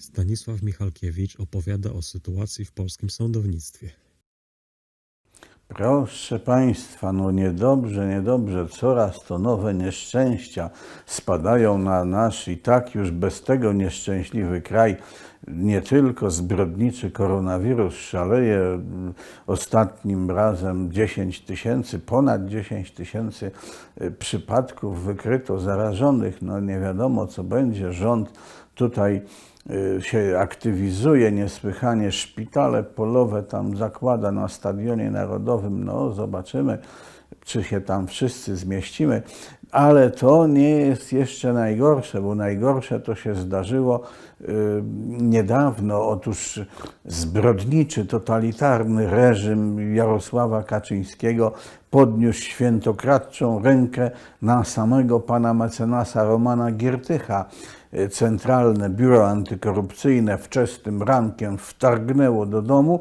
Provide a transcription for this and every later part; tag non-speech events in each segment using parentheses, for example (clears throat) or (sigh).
Stanisław Michalkiewicz opowiada o sytuacji w polskim sądownictwie. Proszę Państwa, no niedobrze, niedobrze, coraz to nowe nieszczęścia spadają na nasz i tak już bez tego nieszczęśliwy kraj. Nie tylko zbrodniczy koronawirus szaleje. Ostatnim razem 10 tysięcy, ponad 10 tysięcy y, przypadków wykryto zarażonych. No nie wiadomo co będzie. Rząd tutaj się aktywizuje niesłychanie, szpitale polowe tam zakłada na Stadionie Narodowym. No, zobaczymy, czy się tam wszyscy zmieścimy. Ale to nie jest jeszcze najgorsze, bo najgorsze to się zdarzyło y, niedawno. Otóż zbrodniczy, totalitarny reżim Jarosława Kaczyńskiego podniósł świętokradczą rękę na samego pana mecenasa Romana Giertycha. Centralne Biuro Antykorupcyjne wczesnym rankiem wtargnęło do domu,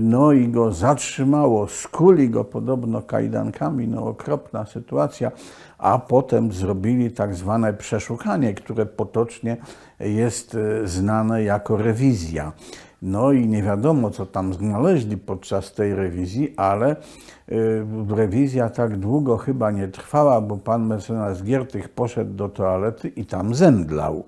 no i go zatrzymało, skuli go podobno kajdankami, no okropna sytuacja, a potem zrobili tak zwane przeszukanie, które potocznie jest e, znane jako rewizja. No i nie wiadomo, co tam znaleźli podczas tej rewizji, ale y, rewizja tak długo chyba nie trwała, bo pan mecenas Giertych poszedł do toalety i tam zemdlał.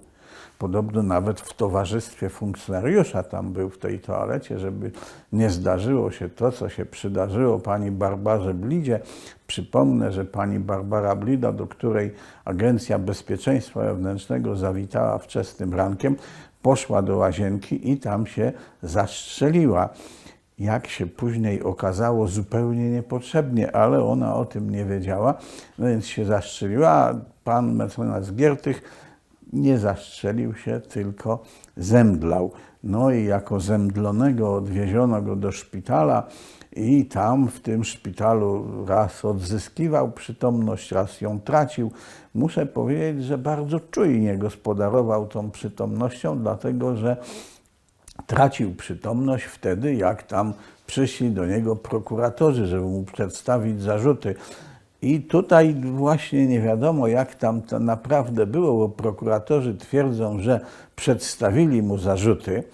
Podobno nawet w towarzystwie funkcjonariusza tam był w tej toalecie, żeby nie zdarzyło się to, co się przydarzyło pani Barbarze Blidzie. Przypomnę, że pani Barbara Blida, do której Agencja Bezpieczeństwa Wewnętrznego zawitała wczesnym rankiem, poszła do łazienki i tam się zastrzeliła. Jak się później okazało, zupełnie niepotrzebnie, ale ona o tym nie wiedziała, no więc się zastrzeliła. Pan mecenas Giertych nie zastrzelił się, tylko zemdlał. No i jako zemdlonego odwieziono go do szpitala i tam w tym szpitalu raz odzyskiwał przytomność, raz ją tracił. Muszę powiedzieć, że bardzo czujnie gospodarował tą przytomnością, dlatego że tracił przytomność wtedy, jak tam przyszli do niego prokuratorzy, żeby mu przedstawić zarzuty. I tutaj właśnie nie wiadomo, jak tam to naprawdę było, bo prokuratorzy twierdzą, że przedstawili mu zarzuty,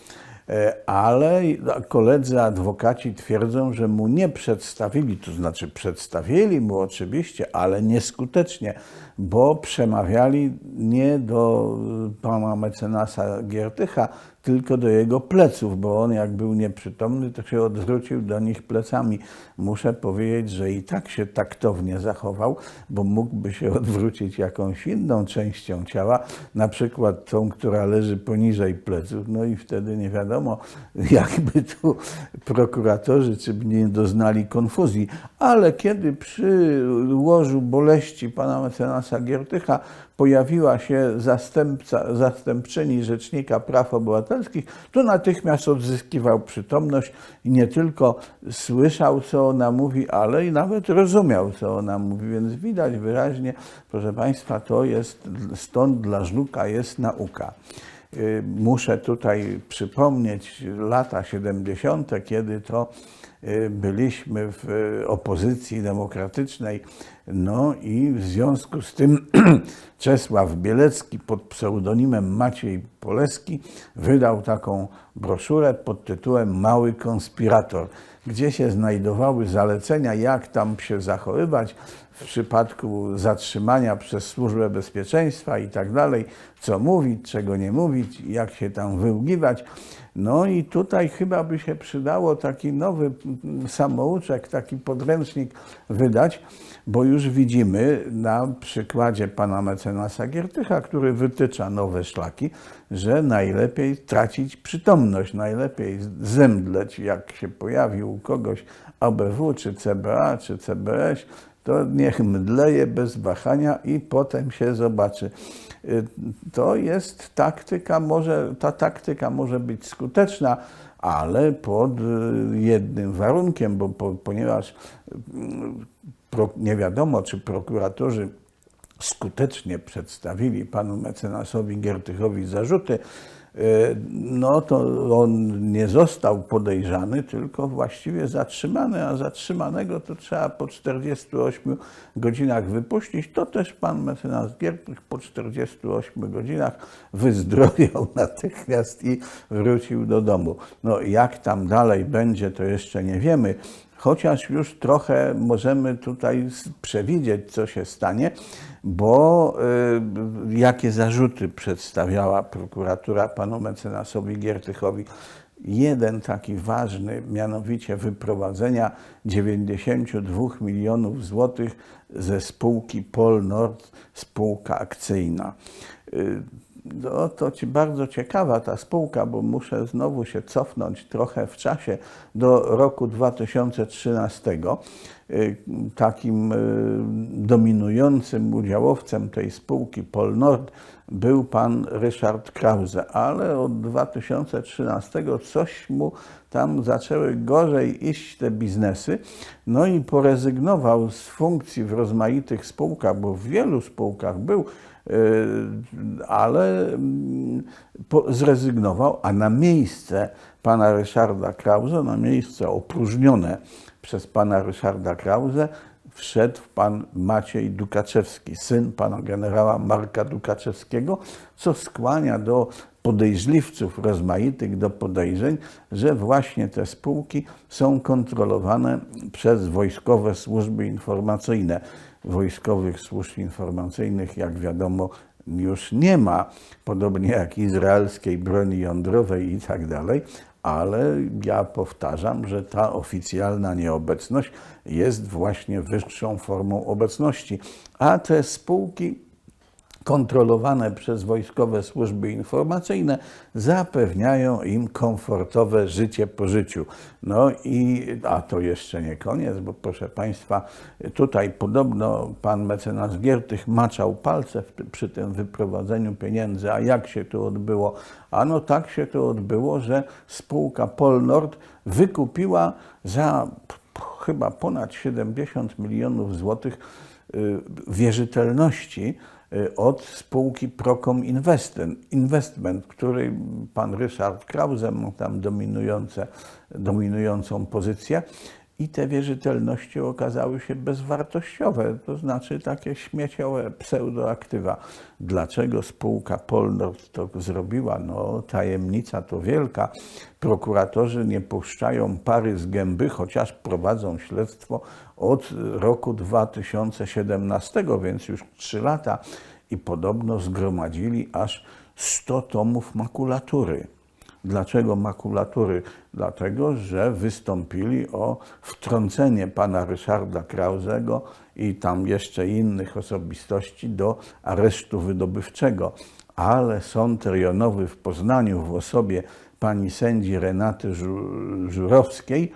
e, ale koledzy adwokaci twierdzą, że mu nie przedstawili, to znaczy przedstawili mu oczywiście, ale nieskutecznie, bo przemawiali nie do pana mecenasa Giertycha, tylko do jego pleców, bo on jak był nieprzytomny, to się odwrócił do nich plecami. Muszę powiedzieć, że i tak się taktownie zachował, bo mógłby się odwrócić jakąś inną częścią ciała, na przykład tą, która leży poniżej pleców, no i wtedy nie wiadomo, (laughs) jakby tu prokuratorzy, czy nie doznali konfuzji. Ale kiedy przy łożu boleści pana mecenasa Giertycha pojawiła się zastępca, zastępczyni Rzecznika Praw Obywatelskich, to natychmiast odzyskiwał przytomność i nie tylko słyszał, co ona mówi, ale i nawet rozumiał, co ona mówi. Więc widać wyraźnie, proszę Państwa, to jest, stąd dla Żluka jest nauka. Y, Muszę tutaj przypomnieć lata 70., kiedy to byliśmy w y, opozycji demokratycznej, no i w związku z tym (clears throat) Czesław Bielecki pod pseudonimem Maciej Poleski wydał taką broszurę pod tytułem Mały konspirator, gdzie się znajdowały zalecenia, jak tam się zachowywać w przypadku zatrzymania przez Służbę Bezpieczeństwa i tak dalej, co mówić, czego nie mówić, jak się tam wyługiwać. No i tutaj chyba by się przydało taki nowy samouczek, taki podręcznik wydać, bo już widzimy na przykładzie pana mecenasa Giertycha, który wytycza nowe szlaki, że najlepiej tracić przytomność, najlepiej zemdleć, jak się pojawił u kogoś ABW, czy CBA, czy CBS, to niech mdleje bez wahania i potem się zobaczy. Y, To jest taktyka, może, ta taktyka może być skuteczna, ale pod y, jednym warunkiem, bo po, ponieważ pro, nie wiadomo, czy prokuratorzy skutecznie przedstawili panu mecenasowi Giertychowi zarzuty, no to on nie został podejrzany, tylko właściwie zatrzymany, a zatrzymanego to trzeba po 48 godzinach wypuścić. To też pan mecenas Giertych po 48 godzinach wyzdrowiał (laughs) natychmiast i wrócił do domu. No jak tam dalej będzie, to jeszcze nie wiemy. Chociaż już trochę możemy tutaj przewidzieć, co się stanie, bo y, jakie zarzuty przedstawiała prokuratura panu mecenasowi Giertychowi. Jeden taki ważny, mianowicie wyprowadzenia 92 milionów złotych ze spółki Polnord, spółka akcyjna. Y, no, to ci bardzo ciekawa ta spółka, bo muszę znowu się cofnąć trochę w czasie do roku 2013. Y, Takim y, dominującym udziałowcem tej spółki Polnord był pan Ryszard Krause, ale od 2013 coś mu tam zaczęły gorzej iść te biznesy, no i porezygnował z funkcji w rozmaitych spółkach, bo w wielu spółkach był, ale mm, zrezygnował, a na miejsce pana Ryszarda Krause, na miejsce opróżnione przez pana Ryszarda Krause, wszedł pan Maciej Dukaczewski, syn pana generała Marka Dukaczewskiego, co skłania do podejrzliwców rozmaitych do podejrzeń, że właśnie te spółki są kontrolowane przez wojskowe służby informacyjne. Wojskowych służb informacyjnych, jak wiadomo, już nie ma, podobnie jak izraelskiej broni jądrowej i tak dalej, ale ja powtarzam, że ta oficjalna nieobecność jest właśnie wyższą formą obecności. A te spółki kontrolowane przez wojskowe służby informacyjne zapewniają im komfortowe życie po życiu. No i, a to jeszcze nie koniec, bo proszę Państwa, tutaj podobno pan mecenas Giertych maczał palce przy tym wyprowadzeniu pieniędzy. A jak się to odbyło? Ano tak się to odbyło, że spółka Polnord wykupiła za chyba ponad 70 milionów złotych y, wierzytelności od spółki Procom Investment, której pan Ryszard Krause ma tam dominujące, dominującą pozycję. I te wierzytelności okazały się bezwartościowe, to znaczy takie śmieciowe pseudoaktywa. Dlaczego spółka Polnord to zrobiła? No, tajemnica to wielka. Prokuratorzy nie puszczają pary z gęby, chociaż prowadzą śledztwo od roku 2017, więc już 3 lata i podobno zgromadzili aż 100 tomów makulatury. Dlaczego makulatury? Dlatego, że wystąpili o wtrącenie pana Ryszarda Krauzego i tam jeszcze innych osobistości do aresztu wydobywczego. Ale sąd rejonowy w Poznaniu w osobie pani sędzi Renaty Żu- Żurowskiej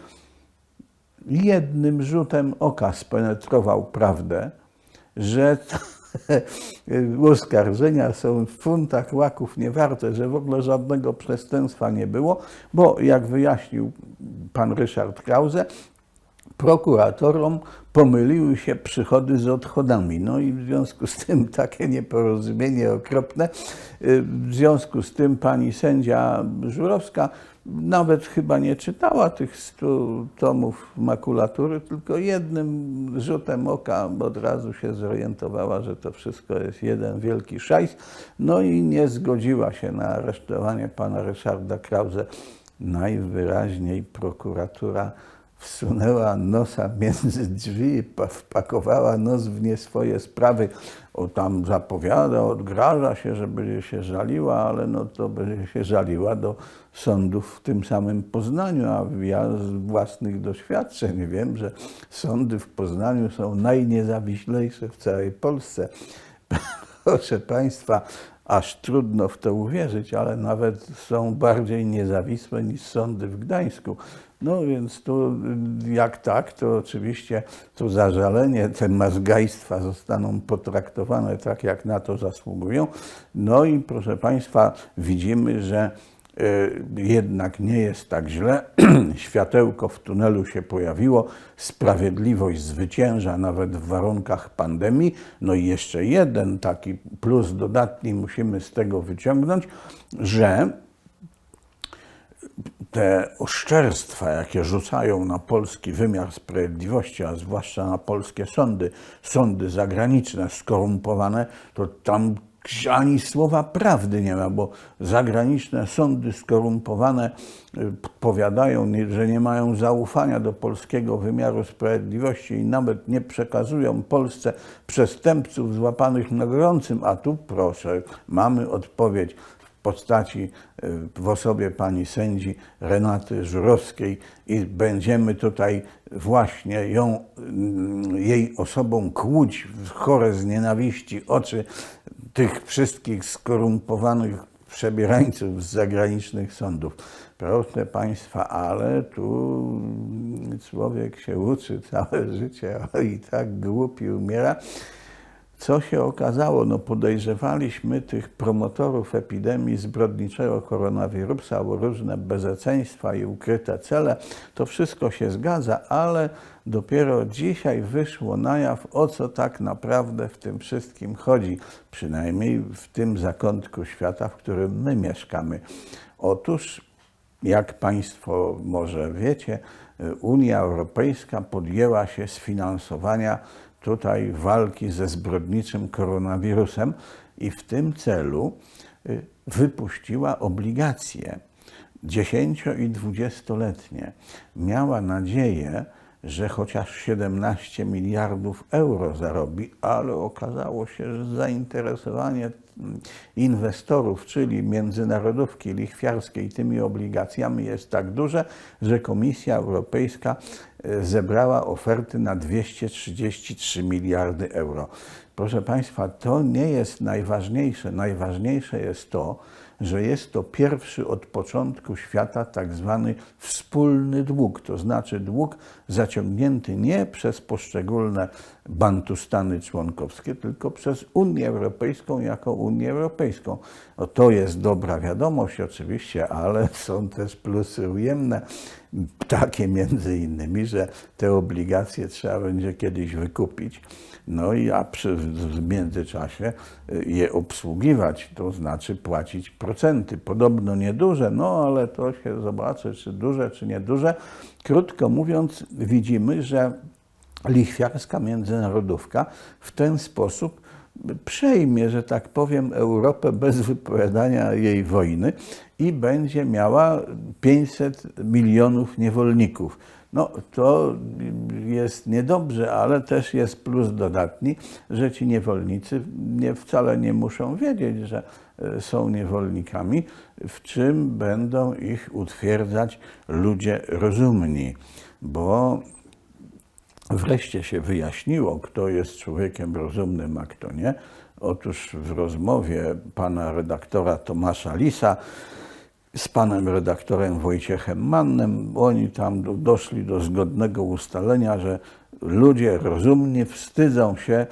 jednym rzutem oka spenetrował prawdę, że (laughs) oskarżenia są w funtach łaków niewarte, że w ogóle żadnego przestępstwa nie było, bo jak wyjaśnił pan Ryszard Krause, prokuratorom pomyliły się przychody z odchodami. No i w związku z tym (laughs) takie nieporozumienie okropne. Y, W związku z tym pani sędzia Żurowska nawet chyba nie czytała tych stu tomów makulatury, tylko jednym rzutem oka od razu się zorientowała, że to wszystko jest jeden wielki szajs. No i nie zgodziła się na aresztowanie pana Ryszarda Krause. Najwyraźniej prokuratura wsunęła nosa między drzwi, pa- wpakowała nos w nie swoje sprawy. O, tam zapowiada, odgraża się, że będzie się żaliła, ale no to będzie się żaliła do sądów w tym samym Poznaniu, a ja z własnych doświadczeń wiem, że sądy w Poznaniu są najniezawiślejsze w całej Polsce. Proszę Państwa, aż trudno w to uwierzyć, ale nawet są bardziej niezawisłe niż sądy w Gdańsku. No więc tu jak tak, to oczywiście to zażalenie, te mazgajstwa zostaną potraktowane tak, jak na to zasługują. No i proszę Państwa, widzimy, że y, jednak nie jest tak źle. (clears throat) Światełko w tunelu się pojawiło, sprawiedliwość zwycięża nawet w warunkach pandemii. No i jeszcze jeden taki plus dodatni musimy z tego wyciągnąć, że te oszczerstwa, jakie rzucają na polski wymiar sprawiedliwości, a zwłaszcza na polskie sądy, sądy zagraniczne skorumpowane, to tam ani słowa prawdy nie ma, bo zagraniczne sądy skorumpowane y, powiadają, że nie mają zaufania do polskiego wymiaru sprawiedliwości i nawet nie przekazują Polsce przestępców złapanych na gorącym. A tu proszę, mamy odpowiedź postaci y, w osobie pani sędzi Renaty Żurowskiej i będziemy tutaj właśnie ją, mm, jej osobą kłuć w chore z nienawiści oczy tych wszystkich skorumpowanych przebierańców z zagranicznych sądów. Proszę Państwa, ale tu człowiek się uczy całe życie, a i tak głupi umiera. Co się okazało? No podejrzewaliśmy tych promotorów epidemii zbrodniczego koronawirusa o różne bezeceństwa i ukryte cele. To wszystko się zgadza, ale dopiero dzisiaj wyszło na jaw, o co tak naprawdę w tym wszystkim chodzi. Przynajmniej w tym zakątku świata, w którym my mieszkamy. Otóż jak Państwo może wiecie, Unia Europejska podjęła się sfinansowania tutaj walki ze zbrodniczym koronawirusem i w tym celu y, wypuściła obligacje 10 i 20-letnie. Miała nadzieję, że chociaż 17 miliardów euro zarobi, ale okazało się, że zainteresowanie inwestorów, czyli międzynarodówki lichwiarskiej tymi obligacjami jest tak duże, że Komisja Europejska zebrała oferty na 233 miliardy euro. Proszę Państwa, to nie jest najważniejsze. Najważniejsze jest to, że jest to pierwszy od początku świata tak zwany wspólny dług, to znaczy dług zaciągnięty nie przez poszczególne bantustany członkowskie, tylko przez Unię Europejską jako Unię Europejską. No to jest dobra wiadomość oczywiście, ale (laughs) są też plusy ujemne, takie między innymi, że te obligacje trzeba będzie kiedyś wykupić. No i a przy, w międzyczasie y, je obsługiwać, to znaczy płacić procenty. Podobno nieduże, no ale to się zobaczy, czy duże, czy nieduże. Krótko mówiąc, widzimy, że lichwiarska międzynarodówka w ten sposób przejmie, że tak powiem, Europę bez wypowiadania jej wojny i będzie miała 500 milionów niewolników. No to jest niedobrze, ale też jest plus dodatni, że ci niewolnicy nie, wcale nie muszą wiedzieć, że e, są niewolnikami, w czym będą ich utwierdzać ludzie rozumni, bo Wreszcie się wyjaśniło, kto jest człowiekiem rozumnym, a kto nie. Otóż w rozmowie pana redaktora Tomasza Lisa z panem redaktorem Wojciechem Mannem, oni tam do, doszli do zgodnego ustalenia, że ludzie rozumni wstydzą się,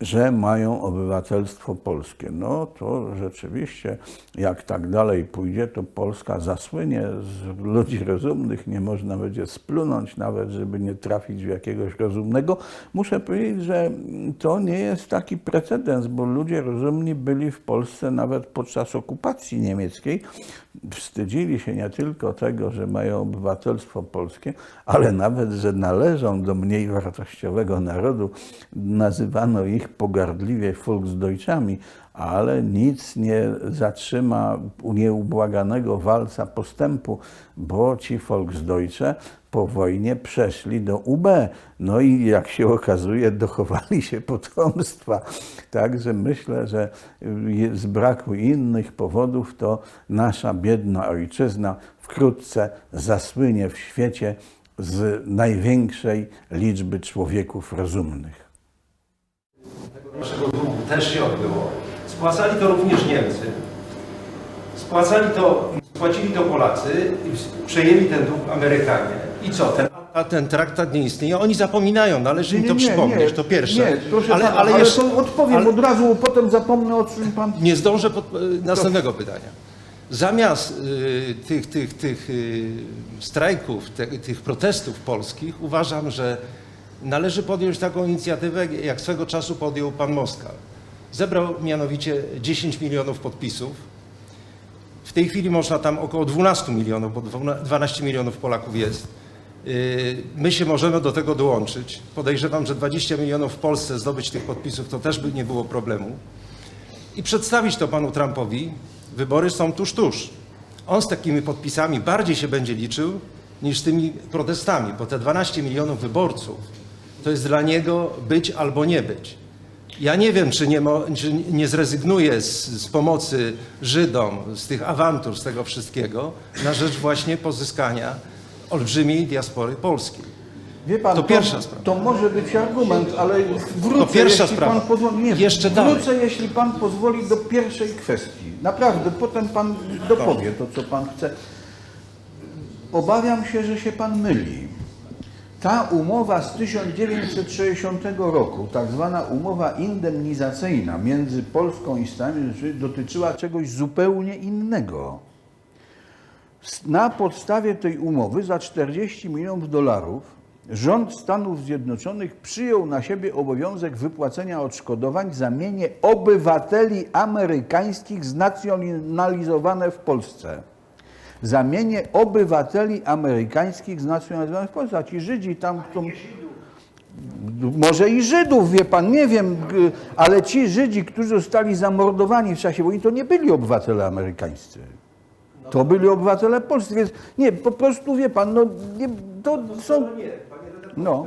że mają obywatelstwo polskie. No to rzeczywiście, jak tak dalej pójdzie, to Polska zasłynie z ludzi rozumnych, nie można będzie splunąć nawet, żeby nie trafić w jakiegoś rozumnego. Muszę powiedzieć, że to nie jest taki precedens, bo ludzie rozumni byli w Polsce nawet podczas okupacji niemieckiej. Wstydzili się nie tylko tego, że mają obywatelstwo polskie, ale nawet, że należą do mniej wartościowego narodu. Nazywano ich pogardliwie Volksdeutschami, ale nic nie zatrzyma nieubłaganego walca postępu, bo ci Volksdeutsche po wojnie przeszli do UB. No i jak się okazuje, dochowali się potomstwa. Także myślę, że z braku innych powodów to nasza biedna ojczyzna wkrótce zasłynie w świecie z największej liczby człowieków rozumnych. Naszego długu też się odbyło. Spłacali to również Niemcy. Spłacali to, spłacili to Polacy i przejęli ten dług Amerykanie. I co? Ten, a ten traktat nie istnieje. Oni zapominają, należy im to przypomnieć, to pierwsze. Nie, proszę ale, pana, ale, jeszcze, to odpowiem ale od razu, potem zapomnę o czym pan... nie zdążę pod, następnego pytania. Zamiast y, tych, tych, tych y, strajków, te, tych protestów polskich, uważam, że należy podjąć taką inicjatywę, jak swego czasu podjął pan Moskal. Zebrał mianowicie 10 milionów podpisów W tej chwili można tam około 12 milionów, bo 12 milionów Polaków jest. Yy, My się możemy do tego dołączyć. Podejrzewam, że 20 milionów w Polsce zdobyć tych podpisów to też by nie było problemu. I przedstawić to panu Trumpowi. Wybory są tuż, tuż. On z takimi podpisami bardziej się będzie liczył niż z tymi protestami, bo te 12 milionów wyborców to jest dla niego być albo nie być. Ja nie wiem, czy nie, czy nie zrezygnuje z, z pomocy Żydom, z tych awantur, z tego wszystkiego, na rzecz właśnie pozyskania olbrzymiej diaspory polskiej. Wie pan, To pierwsza sprawa. To może być argument, ale wrócę, To pierwsza jeśli sprawa. pan pozwoli. Nie, Jeszcze wrócę, dalej. jeśli pan pozwoli do pierwszej kwestii. Naprawdę, potem pan dopowie to, co pan chce. Obawiam się, że się pan myli. Ta umowa z 1960 roku, tak zwana umowa indemnizacyjna między Polską i Stanami Zjednoczonymi, dotyczyła czegoś zupełnie innego. Na podstawie tej umowy za 40 milionów dolarów rząd Stanów Zjednoczonych przyjął na siebie obowiązek wypłacenia odszkodowań za mienie obywateli amerykańskich znacjonalizowane w Polsce. Za mienie obywateli amerykańskich znacjonalizowanych w Polsce. A ci Żydzi tam są może i Żydów, wie pan, nie wiem, ale ci Żydzi, którzy zostali zamordowani w czasie wojny, to nie byli obywatele amerykańscy. To byli obywatele polscy, więc nie, po prostu wie pan, no nie, to są... No.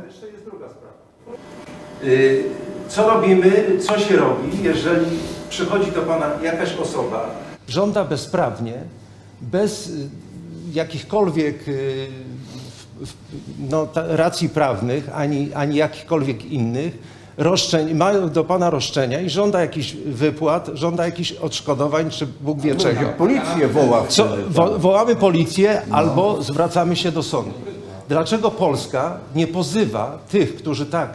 Y, Co robimy, co się robi, jeżeli przychodzi do Pana jakaś osoba, żąda bezprawnie, bez y, jakichkolwiek y, no, racji prawnych, ani, ani jakichkolwiek innych, roszczeń, ma do Pana roszczenia i żąda jakichś wypłat, żąda jakichś odszkodowań, czy Bóg wie czego. Policję woła Co, wo, wołamy policję albo zwracamy się do sądu. Dlaczego Polska nie pozywa tych, którzy tak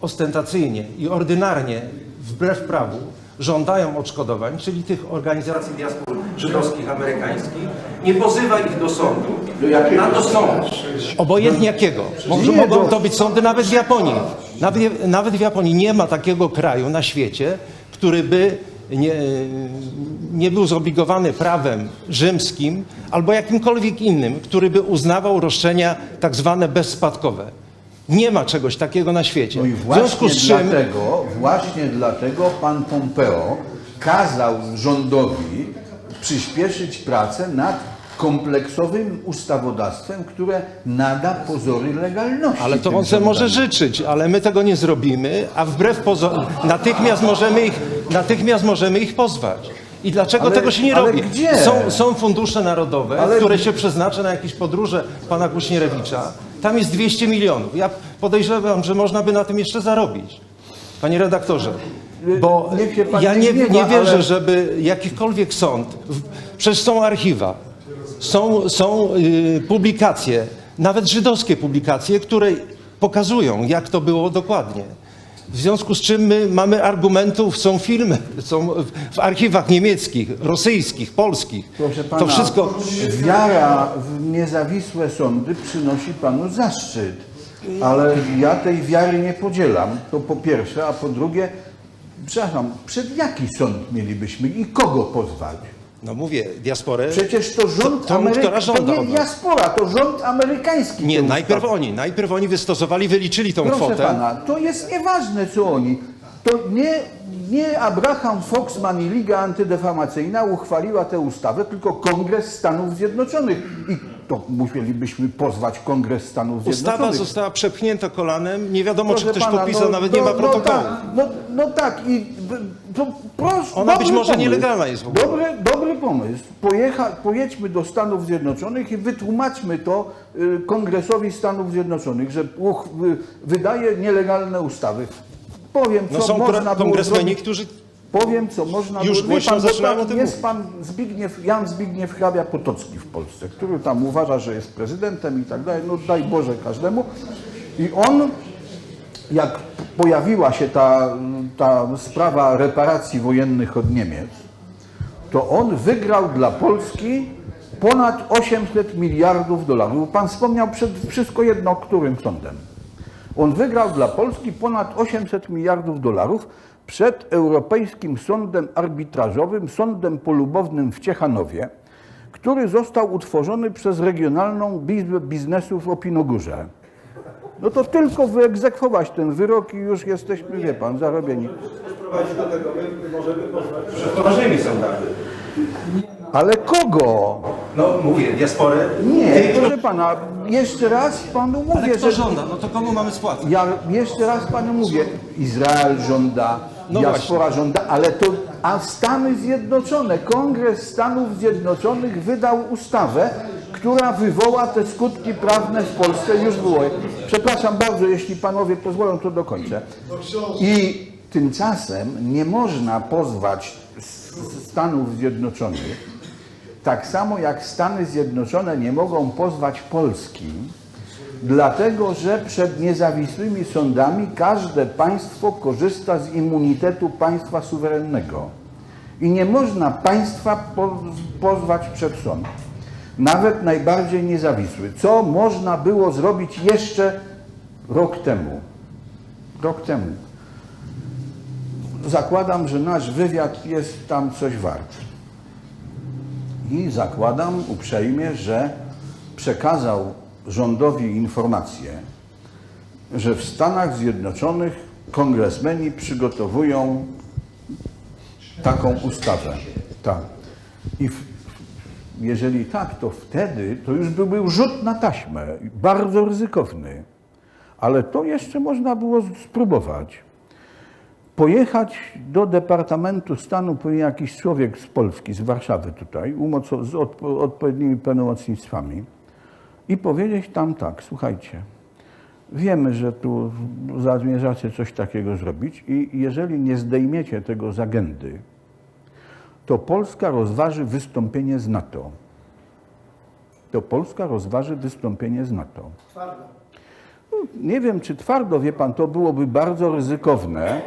ostentacyjnie i ordynarnie, wbrew prawu, żądają odszkodowań, czyli tych organizacji diaspor żydowskich, amerykańskich, nie pozywa ich do sądu, a do sądu. Obojętnie jakiego. Może, mogą to być sądy nawet w Japonii. Nawet, nawet w Japonii nie ma takiego kraju na świecie, który by nie, nie był zobligowany prawem rzymskim albo jakimkolwiek innym, który by uznawał roszczenia tak zwane bezspadkowe. Nie ma czegoś takiego na świecie. No i w związku właśnie z czym dlatego, właśnie dlatego pan Pompeo kazał rządowi przyspieszyć pracę nad kompleksowym ustawodawstwem, które nada pozory legalności. Ale to on sobie może życzyć, ale my tego nie zrobimy, a wbrew pozorom natychmiast możemy ich, natychmiast możemy ich pozwać. I dlaczego Ale- tego się nie robi? gdzie? Są, są fundusze narodowe, Ale- które się przeznacza na jakieś podróże pana Kuśnierewicza. Tam jest 200 milionów. Ja podejrzewam, że można by na tym jeszcze zarobić. Panie redaktorze, bo ja nie nie, wierzę, żeby jakikolwiek sąd, przecież są archiwa, są, są y, publikacje, nawet żydowskie publikacje, które pokazują, jak to było dokładnie. W związku z czym my mamy argumentów, są filmy, są w- archiwach niemieckich, rosyjskich, polskich. Proszę pana, to wszystko. wiara w niezawisłe sądy przynosi panu zaszczyt, ale ja tej wiary nie podzielam, to po pierwsze, a po drugie, przepraszam, przed jaki sąd mielibyśmy i kogo pozwać? No mówię, diasporę. Przecież to rząd To- amerykański, to nie diaspora, to rząd amerykański. Nie, najpierw oni, najpierw oni wystosowali, wyliczyli tą Proszę kwotę. pana, to jest nieważne, co oni. To nie, nie Abraham Foxman i Liga Antydefamacyjna uchwaliła tę ustawę, tylko Kongres Stanów Zjednoczonych. I to musielibyśmy pozwać Kongres Stanów Ustawa Zjednoczonych. została przepchnięta kolanem. Nie wiadomo, Proszę czy ktoś pana, podpisał, no, nawet no, nie ma no protokołu. tak, No, no tak, i to proszę. Ona być może pomysł. nielegalna jest w ogóle. Dobry, dobry pomysł. Pojecha, pojedźmy do Stanów Zjednoczonych i wytłumaczmy to y, Kongresowi Stanów Zjednoczonych, że uch, wydaje nielegalne ustawy. Powiem, co No są można kongresmeni, którzy Powiem, co można Już było... Wie głośno pan, o tam jest pan Zbigniew, Jan Zbigniew Hrabia Potocki w Polsce, który tam uważa, że jest prezydentem i tak dalej. No daj Boże każdemu. I on jak pojawiła się ta, ta sprawa reparacji wojennych od Niemiec, to on wygrał dla Polski ponad 800 miliardów dolarów. Pan wspomniał przed wszystko jedno, którym sądem. On wygrał dla Polski ponad 800 miliardów dolarów przed Europejskim Sądem Arbitrażowym, sądem polubownym w Ciechanowie, który został utworzony przez Regionalną Izbę Biznesu w Opinogórze. No to tylko wyegzekwować ten wyrok i już jesteśmy, wie pan, zarobieni. Prowadzi do tego, my możemy. Przed poważnymi sądami. Ale kogo? No mówię, diasporę. Nie, Tych, proszę pana, jeszcze raz panu mówię, Ale kto że... żąda? No to komu mamy spłacać? Ja jeszcze raz panu mówię, Izrael żąda, No diaspora żąda, ale to, a Stany Zjednoczone, Kongres Stanów Zjednoczonych wydał ustawę, która wywoła te skutki prawne w Polsce, już było. Przepraszam bardzo, jeśli panowie pozwolą, to dokończę. I tymczasem nie można pozwać Stanów Zjednoczonych, tak samo jak Stany Zjednoczone nie mogą pozwać Polski, dlatego że przed niezawisłymi sądami każde państwo korzysta z immunitetu państwa suwerennego. I nie można państwa po- pozwać przed sąd. Nawet najbardziej niezawisły. Co można było zrobić jeszcze rok temu? Rok temu. Zakładam, że nasz wywiad jest tam coś wart. I zakładam uprzejmie, że przekazał rządowi informację, że w Stanach Zjednoczonych kongresmeni przygotowują taką ustawę. Tak. I w, jeżeli tak, to wtedy to już by był rzut na taśmę, bardzo ryzykowny. Ale to jeszcze można było spróbować pojechać do Departamentu Stanu powinien jakiś człowiek z Polski, z Warszawy tutaj, z odpo- odpowiednimi pełnomocnictwami i powiedzieć tam tak, słuchajcie, wiemy, że tu zamierzacie coś takiego zrobić i jeżeli nie zdejmiecie tego z agendy, to Polska rozważy wystąpienie z NATO. To Polska rozważy wystąpienie z NATO. No, Nie wiem, czy twardo, wie pan, to byłoby bardzo ryzykowne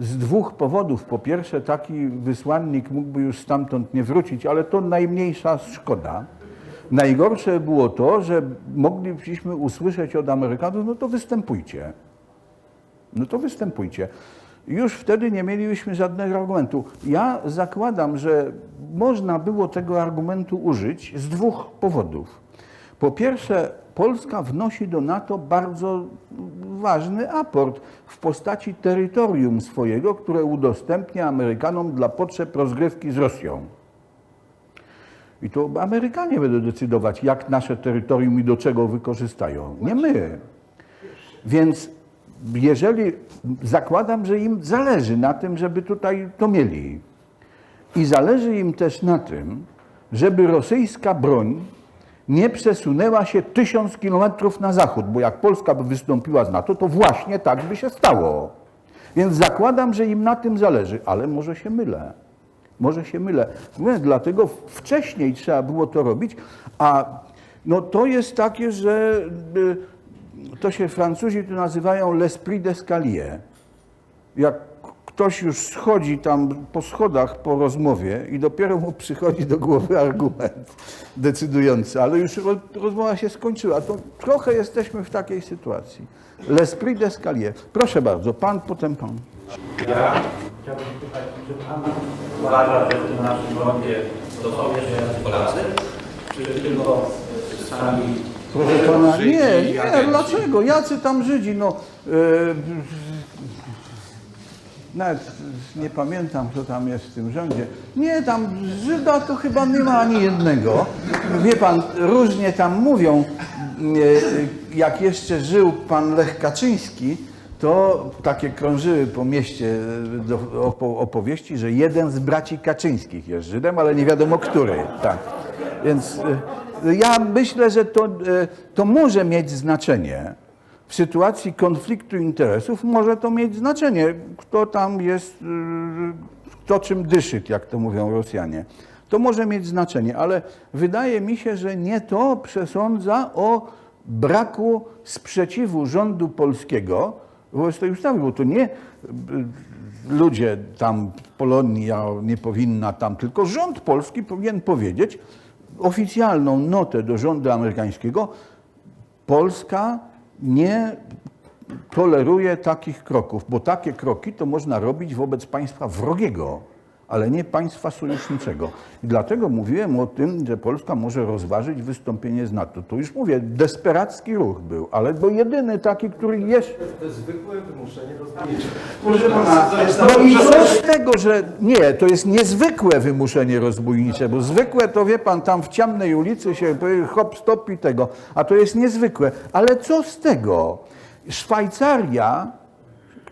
z dwóch powodów. Po pierwsze, taki wysłannik mógłby już stamtąd nie wrócić, ale to najmniejsza szkoda. Najgorsze było to, że moglibyśmy usłyszeć od Amerykanów, no to występujcie. No to występujcie. Już wtedy nie mielibyśmy żadnego argumentu. Ja zakładam, że można było tego argumentu użyć z dwóch powodów. Po pierwsze, Polska wnosi do NATO bardzo ważny aport w postaci terytorium swojego, które udostępnia Amerykanom dla potrzeb rozgrywki z Rosją. I to Amerykanie będą decydować, jak nasze terytorium i do czego wykorzystają. Nie my. Więc jeżeli zakładam, że im zależy na tym, żeby tutaj to mieli. I zależy im też na tym, żeby rosyjska broń nie przesunęła się tysiąc kilometrów na zachód, bo jak Polska by wystąpiła z NATO, to właśnie tak by się stało. Więc zakładam, że im na tym zależy, ale może się mylę. Może się mylę. Dlatego wcześniej trzeba było to robić, a no to jest takie, że y, to się Francuzi tu nazywają l'esprit d'escalier. Jak ktoś już schodzi tam po schodach po rozmowie i dopiero mu przychodzi do głowy argument decydujący, ale już ro- rozmowa się skończyła, to trochę jesteśmy w takiej sytuacji. L'esprit d'escalier. Proszę bardzo, pan, potem pan. Chciałbym pytać, czy Pan uważa, że w tym naszym rządzie to są jeszcze Polacy, czy tylko sami Proszę pana, nie, nie, dlaczego? Jacy tam Żydzi? No, e, nawet nie pamiętam, kto tam jest w tym rządzie. Nie, tam Żyda to chyba nie ma ani jednego. Wie pan, różnie tam mówią. E, Jak jeszcze żył pan Lech Kaczyński, to takie krążyły po mieście opo, opowieści, że jeden z braci Kaczyńskich jest Żydem, ale nie wiadomo który. Tak. Więc e, ja myślę, że to, e, to może mieć znaczenie. W sytuacji konfliktu interesów może to mieć znaczenie, kto tam jest, y, kto czym dyszyt, jak to mówią Rosjanie. To może mieć znaczenie, ale wydaje mi się, że nie to przesądza o braku sprzeciwu rządu polskiego wobec tej ustawy, bo to nie y, ludzie tam, Polonia nie powinna tam, tylko rząd polski powinien powiedzieć oficjalną notę do rządu amerykańskiego, Polska nie toleruje takich kroków, bo takie kroki to można robić wobec państwa wrogiego, ale nie państwa sojuszniczego. I dlatego mówiłem o tym, że Polska może rozważyć wystąpienie z NATO. To już mówię, desperacki ruch był, ale to jedyny taki, który jeszcze... To jest zwykłe wymuszenie rozbójnicze. Proszę pana, to jest no i co z tego, że nie, to jest niezwykłe wymuszenie rozbójnicze, bo zwykłe to wie pan, tam w ciemnej ulicy się hop, stop i tego, a to jest niezwykłe. Ale co z tego? Szwajcaria,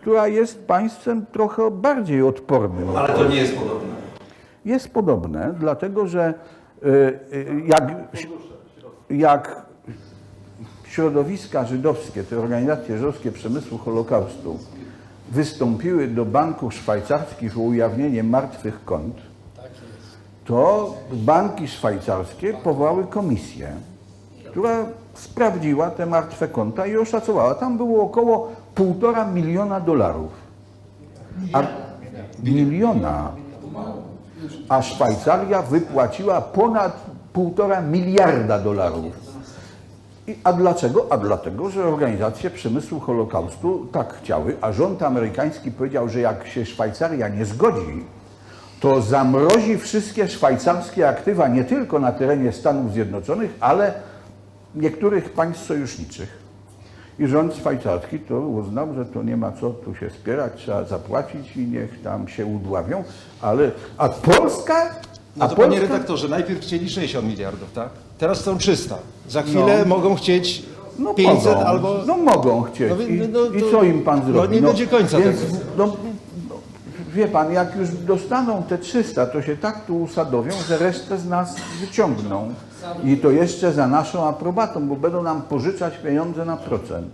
która jest państwem trochę bardziej odpornym. Ale to nie jest podobne. Jest podobne, dlatego że y, y, jak, jak środowiska żydowskie, te organizacje żydowskie przemysłu Holokaustu wystąpiły do banków szwajcarskich o ujawnienie martwych kont, to banki szwajcarskie powołały komisję, która sprawdziła te martwe konta i oszacowała. Tam było około półtora miliona dolarów. A, miliona. A Szwajcaria wypłaciła ponad półtora miliarda dolarów. I, a dlaczego? A dlatego, że organizacje przemysłu Holokaustu tak chciały, a rząd amerykański powiedział, że jak się Szwajcaria nie zgodzi, to zamrozi wszystkie szwajcarskie aktywa nie tylko na terenie Stanów Zjednoczonych, ale niektórych państw sojuszniczych. I rząd szwajcarski to uznał, że to nie ma co tu się spierać, trzeba zapłacić i niech tam się udławią, ale a Polska? No A to panie Polska? redaktorze, najpierw chcieli 60 miliardów, tak? Teraz chcą 300. Za chwilę No. mogą chcieć No 500 mogą, albo... No mogą chcieć. No I, no I to- co im pan no zrobi? nie będzie końca więc, tego. No, no, wie pan, jak już dostaną te 300, to się tak tu usadowią, że resztę z nas wyciągną. I to jeszcze za naszą aprobatą, bo będą nam pożyczać pieniądze na procent.